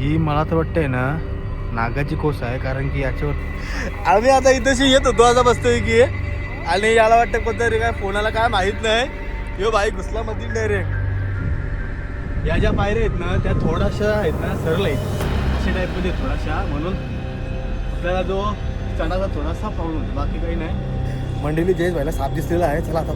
ही मला तर वाटतंय ना नागाची कोस आहे कारण की याच्यावर आम्ही आता इथंशी येत होतो आता बसतोय की. आणि याला वाटतं कोणतरी काय फोनाला काय माहीत नाही. यो भाई घुसला मध्ये डायरेक्ट या ज्या पायऱ्या आहेत ना त्या थोड्याशा आहेत ना सरळ आहेत. अशा टाईपमध्ये थोड्याशा. म्हणून आपल्याला जो चढाचा थोडासा होतो बाकी काही नाही. मंडळी जयेश भाईला साप दिसलेला आहे. चला आता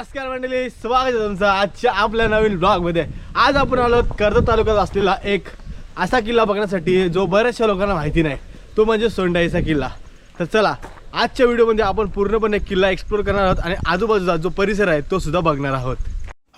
नमस्कार मंडळी स्वागत आहे तुमचं आजच्या आपल्या नवीन ब्लॉगमध्ये आज आपण आलो कर्जत तालुक्यात असलेला एक असा किल्ला बघण्यासाठी जो बऱ्याचशा लोकांना माहिती नाही. तो म्हणजे सोंडाईचा किल्ला. तर चला आजच्या व्हिडिओमध्ये आपण पूर्णपणे किल्ला एक्सप्लोर करणार आहोत आणि आजूबाजूचा जो परिसर आहे तो सुद्धा बघणार आहोत.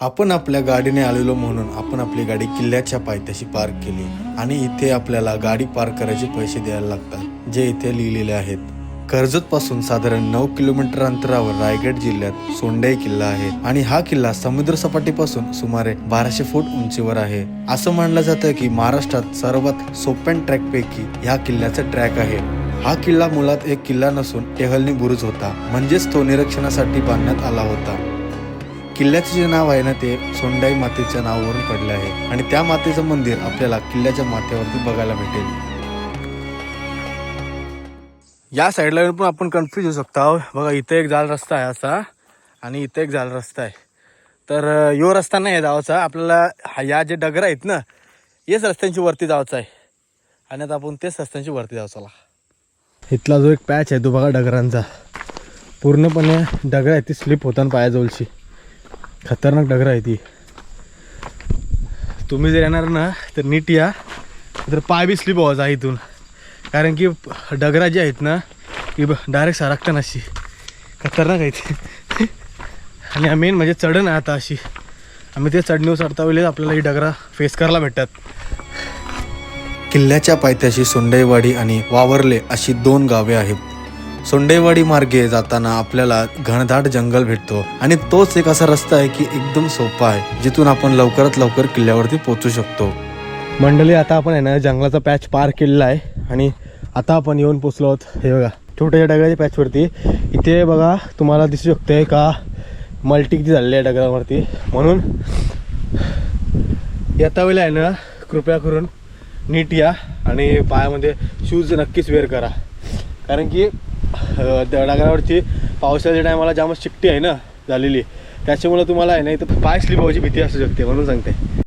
आपण आपल्या गाडीने आलेलो म्हणून आपण आपली गाडी किल्ल्याच्या पायथ्याशी पार्क केली आणि इथे आपल्याला गाडी पार्क करायचे पैसे द्यायला लागतात जे इथे लिहिलेले आहेत. कर्जतपासून साधारण नऊ किलोमीटर अंतरावर रायगड जिल्ह्यात सोंडाई किल्ला आहे. आणि हा किल्ला समुद्र सपाटीपासून सुमारे बाराशे फूट उंचीवर आहे. असं मानलं जातं की महाराष्ट्रात सर्वात सोप्यान ट्रॅक पैकी ह्या किल्ल्याचा ट्रॅक आहे. हा किल्ला मुळात एक किल्ला नसून टेहलनी बुरुज होता. म्हणजेच तो निरीक्षणासाठी बांधण्यात आला होता. किल्ल्याचे जे नाव आहे ना ते सोंडाई मातेच्या नावावरून पडले आहे. आणि त्या मातेचं मंदिर आपल्याला किल्ल्याच्या माथ्यावरती बघायला भेटेल. या साईडला पण आपण कन्फ्यूज होऊ शकतो बघा इथं एक जाल रस्ता आहे असा आणि इथं एक जाल रस्ता आहे. तर यो रस्ता नाही आहे जावाचा. आपल्याला हा- या जे डगर आहेत ना याच रस्त्यांची वरती जायचं आहे. आणि आता आपण तेच रस्त्यांची वरती जाऊ चला. इथला जो एक पॅच आहे तो बघा डगरांचा. पूर्णपणे डगर आहे ती स्लिप होताना पायाजवळची. खतरनाक डगर आहे ती. तुम्ही जर येणार ना तर नीट या. तर पाय बी स्लिप व्हायचा इथून. कारण की डगरा जे आहेत ना ती डायरेक्ट सरकतात अशी खतरनाक आहेत. आणि मेन म्हणजे चढण आहे आता अशी. आम्ही ते चढणीवर चढता वेळेस आपल्याला ही डगरा फेस करायला भेटतात. किल्ल्याच्या पायथ्याशी सोंडेवाडी आणि वावरले अशी दोन गावे आहेत. सोंडेवाडी मार्गे जाताना आपल्याला घनदाट जंगल भेटतो आणि तोच एक असा रस्ता आहे की एकदम सोपा आहे जिथून आपण लवकरात लवकर किल्ल्यावरती पोहोचू शकतो. मंडळी आता आपण आहे ना जंगलाचा पॅच पार केलेला आहे आणि आता आपण येऊन पोचलो आहोत. हे बघा छोट्याशा डगराच्या पॅचवरती. इथे बघा तुम्हाला दिसू शकते का? मल्टी किती झालेली आहे डगरावरती म्हणून येता वेळेला आहे ना कृपया करून नीट या आणि पायामध्ये शूज नक्कीच वेअर करा. कारण की त्या डगरावरची पावसाच्या टायमाला जाम चिकटी आहे ना झालेली. त्याच्यामुळे तुम्हाला आहे ना इथं पाय स्लिप व्हायची भीती असू शकते म्हणून सांगते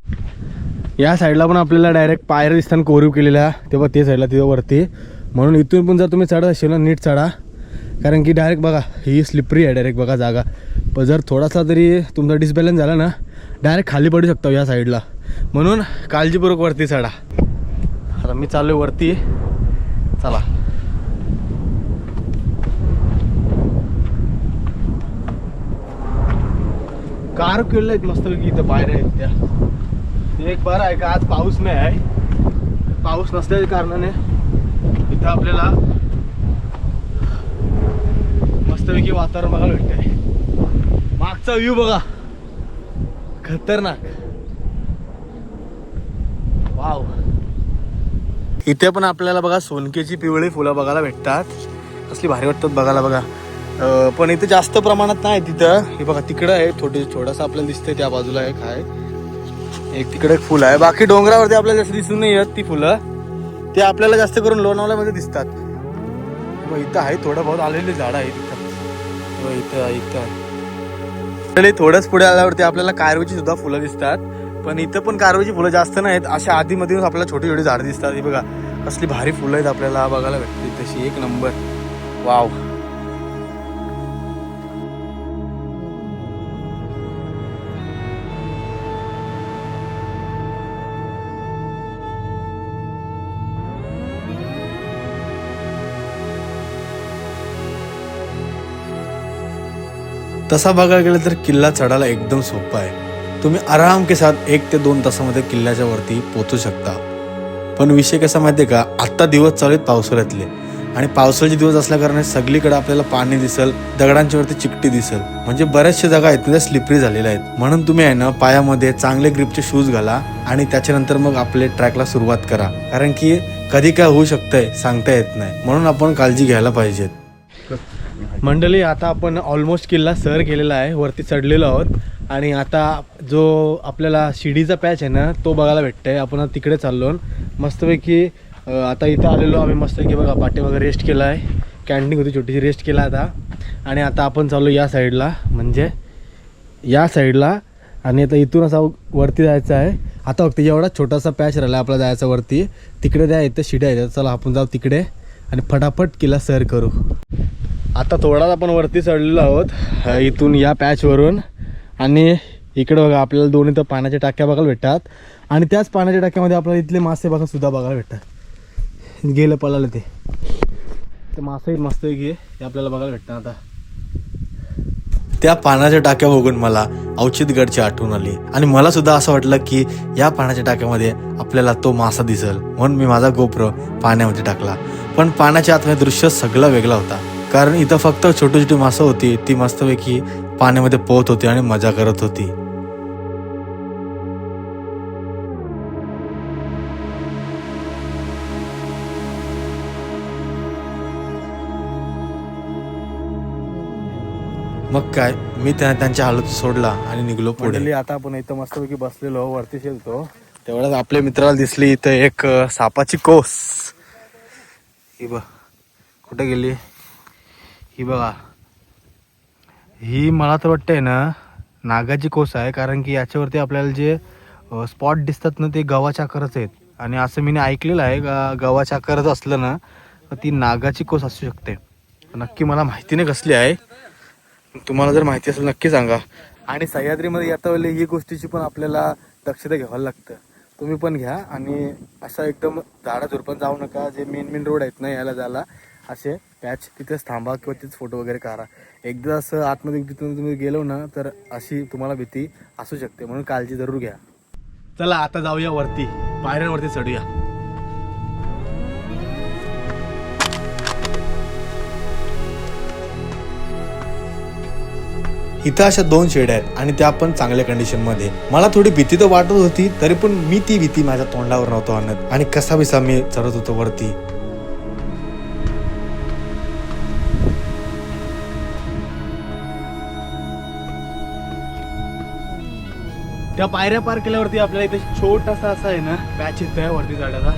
या साईडला पण आपल्याला डायरेक्ट पायऱ्या दिसताना कोरीव केलेल्या तेव्हा ते साईडला तिथं वरती. म्हणून इथून पण जर तुम्ही चढत असेल ना नीट चढा. कारण की डायरेक्ट बघा ही स्लिपरी आहे डायरेक्ट बघा जागा. पण जर थोडासा तरी तुमचा डिसबॅलन्स झाला ना डायरेक्ट खाली पडू शकतो या साईडला. म्हणून काळजीपूर्वक वरती चढा. आता मी चालू आहे वरती. चला. कार केलं आहेत मस्तपैकी इथं पायऱ्या आहेत त्या. एक बरं आहे का आज पाऊस नाही आहे. पाऊस नसल्याच्या कारणाने इथं आपल्याला मस्तपैकी वातावरण बघायला भेटतंय. मागचा व्ह्यू बघा. खतरनाक. वाव इथे पण आपल्याला बघा सोनकेची पिवळी फुलं बघायला भेटतात. असली भारी वाटतात बघायला बघा. पण इथे जास्त प्रमाणात नाही तिथं. हे बघा तिकडं आहे थोडी थोडासा आपल्याला दिसतंय त्या बाजूला एक आहे. एक तिकडे एक फुल आहे. बाकी डोंगरावरती आपल्याला जास्त दिसून नाही येत ती फुलं. ते आपल्याला जास्त करून लोणावळ्यामध्ये दिसतात. इथं आहे थोडं बहुत आलेले झाड आहे तिथं इथं इथं. थोडंच पुढे आल्यावरती आपल्याला कारवीची सुद्धा फुलं दिसतात. पण इथं पण कारवीची फुलं जास्त नाहीत. अशा आधीमधून आपल्याला छोटी छोटी झाडं दिसतात. ही बघा कसली भारी फुलं आहेत आपल्याला बघायला भेटते तशी. एक नंबर. वाव. तसा बघायला गेलं तर किल्ला चढायला एकदम सोपा आहे. तुम्ही आराम के साथ एक ते दोन तासामध्ये किल्ल्याच्या वरती पोचू शकता. पण विषय कसा माहितीये का? आत्ता दिवस चालू आहेत पावसाळ्यातले. आणि पावसाळ्याचे दिवस असल्याकारणे सगळीकडे आपल्याला पाणी दिसल दगडांच्या वरती चिकटी दिसल. म्हणजे बऱ्याचशा जागा आहेत त्या स्लिपरी झालेल्या आहेत. म्हणून तुम्ही आहे ना पायामध्ये चांगले ग्रिपचे शूज घाला आणि त्याच्यानंतर मग आपले ट्रॅकला सुरुवात करा. कारण की कधी काय होऊ शकतंय सांगता येत नाही. म्हणून आपण काळजी घ्यायला पाहिजेत. मंडळी आता आपण ऑलमोस्ट किल्ला सर केलेला आहे. वरती चढलेलो आहोत. आणि आता जो आपल्याला शिडीचा पॅच आहे ना तो बघायला भेटतंय. आपण आता तिकडे चाललो मस्तपैकी आता इथं आलेलो आम्ही मस्तपैकी बघा पाटे वगैरे रेस्ट केला आहे. कॅन्टीन होती छोटीशी रेस्ट केला आता. आणि आता आपण चाललो या साईडला म्हणजे या साईडला आणि आता इथून असा वरती जायचं आहे. आता फक्त एवढा छोटासा पॅच राहिला आपला जायचा वरती. तिकडे द्या इथं शिड्या आहेत. चला आपण जाऊ तिकडे. आणि फटाफट किल्ला सर करू. आता थोडाच आपण वरती चढलेलो आहोत इथून या पॅचवरून आणि इकडे बघा आपल्याला दोन्ही तर पाण्याच्या टाक्या बघायला भेटतात. आणि त्याच पाण्याच्या टाक्यामध्ये आपल्याला इथले मासे बघा सुद्धा बघायला भेटतात. गेलं पळालं ते. तर मासे मस्त घे हे आपल्याला बघायला भेटतात आता. त्या पाण्याच्या टाक्या बघून मला औचितगडची आठवण आली. आणि मला सुद्धा असं वाटलं की या पाण्याच्या टाक्यामध्ये आपल्याला तो मासा दिसल. म्हणून मी माझा गोप्र पाण्यामध्ये टाकला. पण पाण्याच्या आतमध्ये दृश्य सगळं वेगळा होता. कारण इथं फक्त छोटी छोटी मासं होती. ती मस्तपैकी पाण्यामध्ये पोहत होती आणि मजा करत होती. मग काय मी त्यांना त्यांच्या हालत सोडला आणि निघलो पुढे. आता आपण इथं मस्तपैकी बसलेलो वरती शेलतो तेवढ्यात आपल्या मित्राला दिसली इथं एक सापाची कोस. ही बघ कुठे गेली? ही बघा. ही मला तर वाटतंय ना नागाची कोस आहे कारण की याच्यावरती आपल्याला जे स्पॉट दिसतात ना ते गव्हाच्या आकाराचे आहेत. आणि असं मी ऐकलेलं आहे का गव्हाच्या आकाराचं असलं ना तर ती नागाची कोस असू शकते. नक्की मला माहिती नाही कसली आहे. तुम्हाला जर माहिती असेल नक्की सांगा. आणि सह्याद्रीमध्ये येता वेळी ही गोष्टीची पण आपल्याला दक्षता घ्यावं लागतं. तुम्ही पण घ्या आणि असं एकदम झाडा झुरपण जाऊ नका. जे मेन मेन रोड आहेत ना याला जायला. असे पॅच तिथेच थांबा किंवा तिथेच फोटो वगैरे काढा. एकदा असं आतमध्ये तिथून तुम्ही गेलो ना तर अशी तुम्हाला भीती असू शकते. म्हणून काळजी जरूर घ्या. चला आता जाऊया वरती. पायऱ्यांवरती चढूया. इथं अशा दोन शेड्या आहेत आणि त्या पण चांगल्या कंडिशनमध्ये मला थोडी भीती तर वाटत होती तरी पण मी ती भीती माझ्या तोंडावर नव्हतो आणत. आणि कसा बिसा मी चढत होतो वरती. त्या पायऱ्या पार केल्यावरती आपल्याला इथे छोटासा असा आहे ना पॅच येतो आहे वरती चढायचा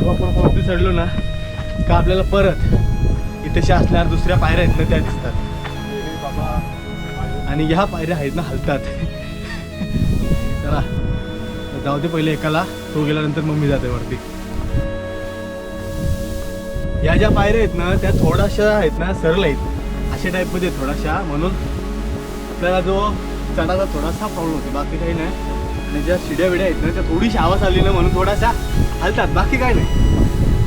तो आपण वरती चढलो ना का आपल्याला परत इथे असल्यावर दुसऱ्या पायऱ्या आहेत ना त्या दिसतात. आणि ह्या पायऱ्या आहेत ना हलतात. चला जाऊ दे पहिले एकाला. तो गेल्यानंतर मग मी जाते वरती. या ज्या पायऱ्या आहेत ना त्या थोड्याशा आहेत ना सरळ आहेत. अशा टाईपमध्ये थोड्याशा म्हणून आपल्याला जो चढायला थोडासा प्रॉब्लेम होतो. बाकी काही नाही. आणि ज्या शिड्या विड्या आहेत ना त्या थोडीशी आवाज आली ना म्हणून थोडासा हलतात. बाकी काय नाही.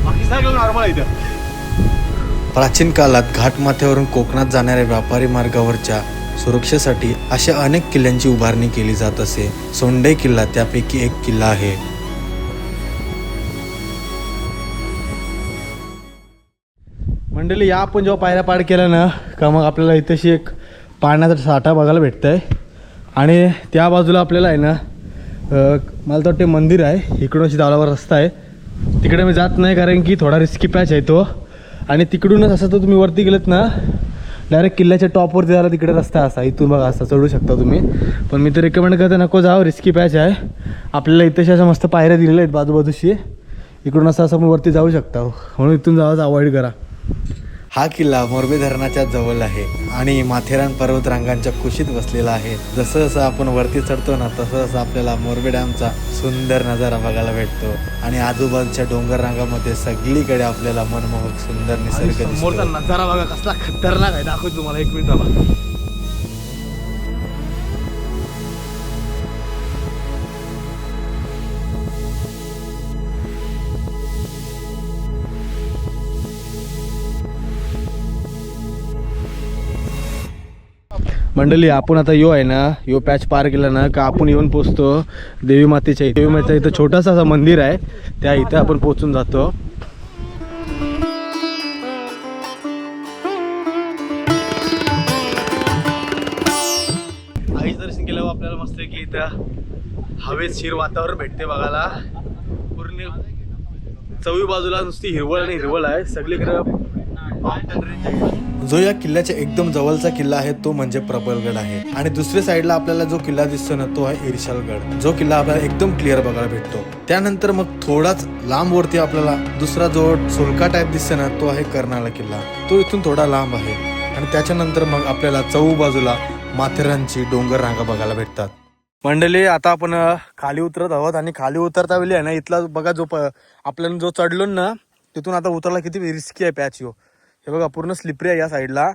बाकी सगळं नॉर्मल आहे इथं. प्राचीन काळात घाटमाथ्यावरून कोकणात जाणाऱ्या व्यापारी मार्गावरच्या सुरक्षेसाठी अशा अनेक किल्ल्यांची उभारणी केली जात असे. सोंडे किल्ला त्यापैकी एक किल्ला आहे. मंडळी या आपण जेव्हा पायऱ्या पाड केल्या ना का मग आपल्याला इथेशी एक पाण्याचा साठा बघायला भेटतंय. आणि त्या बाजूला आपल्याला आहे ना मला तर वाटते मंदिर आहे. इकडून अशी दावलावर रस्ता आहे. तिकडे मी जात नाही कारण की थोडा रिस्की पॅच आहे तो. आणि तिकडूनच असं तर तुम्ही वरती गेलेत ना डायरेक्ट किल्ल्याच्या टॉपवरती जायला तिकडे रस्ता असा. इथून बघा असा चढू शकता तुम्ही. पण मी तर रिकमेंड करते नको जाव रिस्की पॅच आहे. आपल्याला इथेशी अशा मस्त पायऱ्या दिलेल्या आहेत बाजूबाजूशी. इकडून असं असं आपण वरती जाऊ शकता. म्हणून इथून जावाच अवॉइड करा. हा किल्ला मोरबे धरणाच्या जवळ आहे आणि माथेरान पर्वतरांगांच्या कुशीत बसलेला आहे. जसं जसं आपण वरती चढतो ना तसं तसं आपल्याला मोरबे डॅमचा सुंदर नजारा बघायला भेटतो. आणि आजूबाजूच्या डोंगर रांगामध्ये सगळीकडे आपल्याला मनमोहक सुंदर निसर्ग नजारा बघा कसला खतरनाक आहे. दाखवतो तुम्हाला एक मिनिट मंडळी आपण आता यो आहे ना यो पॅच पार केला ना का आपण येऊन पोचतो देवी मातेच्या देवी मातेचा इथं छोटासा असा मंदिर आहे. त्या इथं आपण पोचून जातो. आईच दर्शन केल्यावर आपल्याला मस्त आहे की इथं हवेत शिर वातावरण भेटते बघायला. पूर्ण चवी बाजूला नुसती हिरवळ आणि हिरवळ आहे. सगळीकडे जो या किल्ल्याच्या एकदम जवळचा किल्ला आहे तो म्हणजे प्रबलगड आहे. आणि दुसऱ्या साईडला आपल्याला जो किल्ला दिसतो ना तो आहे इरशालगड. जो किल्ला आपल्याला एकदम क्लिअर बघायला भेटतो. त्यानंतर मग थोडाच लांब वरती आपल्याला दुसरा जो सोलका टाईप दिसतो ना तो आहे कर्नाळा किल्ला. तो इथून थोडा लांब आहे. आणि त्याच्यानंतर मग आपल्याला चौ बाजूला माथेरानची डोंगर रांगा बघायला भेटतात. मंडळी आता आपण खाली उतरत आहोत आणि खाली उतरता वेळी आहे ना इथला बघा जो प- आपल्याला जो चढलो ना तिथून आता उतरला किती रिस्की आहे पॅच यो. हे बघा पूर्ण स्लिपरी आहे या साईडला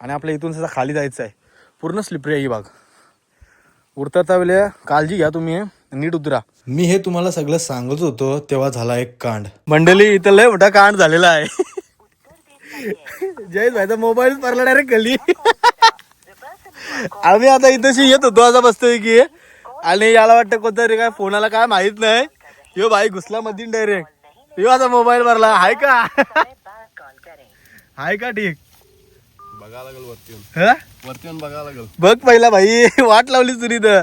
आणि आपल्या इथून सुद्धा खाली जायचं आहे. पूर्ण स्लिपरी आहे ही बाग. उतरता वेळी काळजी घ्या तुम्ही नीट उतरा. मी हे तुम्हाला सगळं सांगत होतो तेव्हा झाला एक कांड. मंडळी इथं लय मोठा कांड झालेला आहे. जयेश भाईचा मोबाईल पडला डायरेक्ट गली आम्ही आता इथंशी येत होतो आता बसतोय की. आणि याला वाटतं कोणतरी काय फोनाला काय माहीत नाही. यो भाई घुसला मध्ये डायरेक्ट यो आता मोबाईल भरला हाय का? हाय का ठीक? बघा लागेल वरती येऊन. ह? वरती येऊन बघा लागेल. बघ पहिला भाई वाट लावली तुरी तर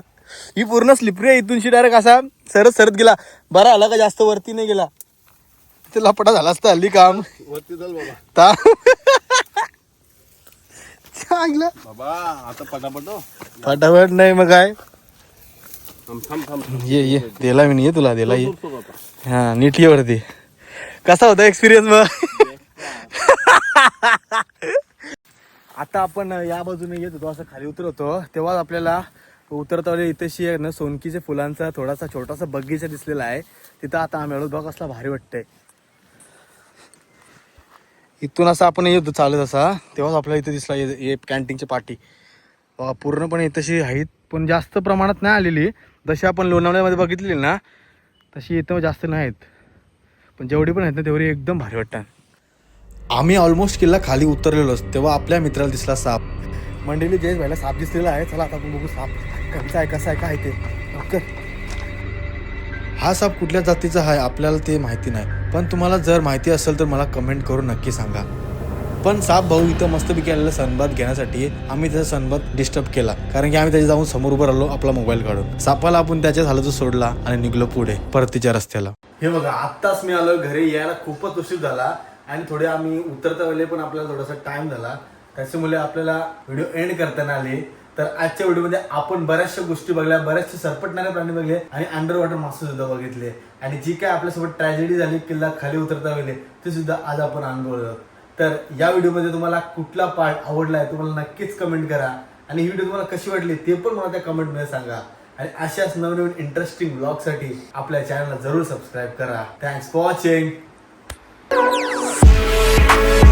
ही पूर्ण स्लिपरी आहे इथून डायरेक्ट असा सरत सरत गेला. बरा आला का जास्त वरती नाही गेला? ते लपटा झाला असता हल्ली काम. वरती चल बाबा. ता चांगलं. बाबा आता पटापट हो. फटाफट नाही मग काय? थांब थांब थांब. ये ये. दिला मी ये तुला दिला ये. सोड आता. हा नीट ये वरती. कसा होता एक्सपिरियन्स मग? आता आपण या बाजूने येत होतो असं खाली उतरवतो तेव्हा आपल्याला उतरता इथेशी आहे ना सोनकीच्या फुलांचा थोडासा छोटासा बगीचा दिसलेला आहे. तिथं आता आम्ही बघ असला भारी वाटतंय. इथून असं आपण येतो चालत असा. तेव्हाच आपल्याला इथे दिसला हे कॅन्टीनची पाटी बघा, पूर्णपणे इथंशी आहेत पण जास्त प्रमाणात नाही आलेली. जशी आपण लोणावळ्यामध्ये बघितलेली ना तशी इथं जास्त नाहीत. पण जेवढी पण आहेत ना तेवढी एकदम भारी वाटतात. आम्ही ऑलमोस्ट किल्ला खाली उतरलेलोच तेव्हा आपल्या मित्राला दिसला साप. मंडळी जयेश भाईला साप दिसलेला आहे. चला आता आपण बघू साप कसा आहे कसा आहे काय ते. लवकर. हा साप कुठल्या जातीचा आहे आपल्याला ते माहिती नाही. पण तुम्हाला जर माहिती असेल तर मला कमेंट करून नक्की सांगा. पण साप भाऊ इथं मस्तपैकी आलेला सनबाद घेण्यासाठी आम्ही त्याचा सनबाद डिस्टर्ब केला. कारण की आम्ही त्याच्या जाऊन समोर उभं राहिलो आपला मोबाईल काढून. सापाला आपण त्याच्याच हालत सोडला आणि निघलो पुढे परतीच्या रस्त्याला. हे बघा आत्ताच मी आलो घरी यायला खूपच उशीर झाला. आणि थोडे आम्ही उतरता वेळे पण आपल्याला थोडासा टाइम झाला. त्याच्यामुळे आपल्याला व्हिडिओ एंड करताना आले. तर आजच्या व्हिडिओमध्ये आपण बऱ्याचशा गोष्टी बघल्या बऱ्याचशे सरपटणारे प्राणी बघले आणि अंडर वॉटर मासे सुद्धा बघितले. आणि जी काय आपल्यासोबत ट्रॅजेडी झाली किल्ला खाली उतरता वेळे ते सुद्धा आज आपण अनुभवलं. तर या व्हिडिओमध्ये तुम्हाला कुठला पार्ट आवडला आहे तुम्हाला नक्कीच कमेंट करा. आणि ही व्हिडिओ तुम्हाला कशी वाटली ते पण मला त्या कमेंटमध्ये सांगा. आणि अशाच नवनवीन इंटरेस्टिंग ब्लॉगसाठी आपल्या चॅनलला जरूर सबस्क्राईब करा. Thanks for watching Bye.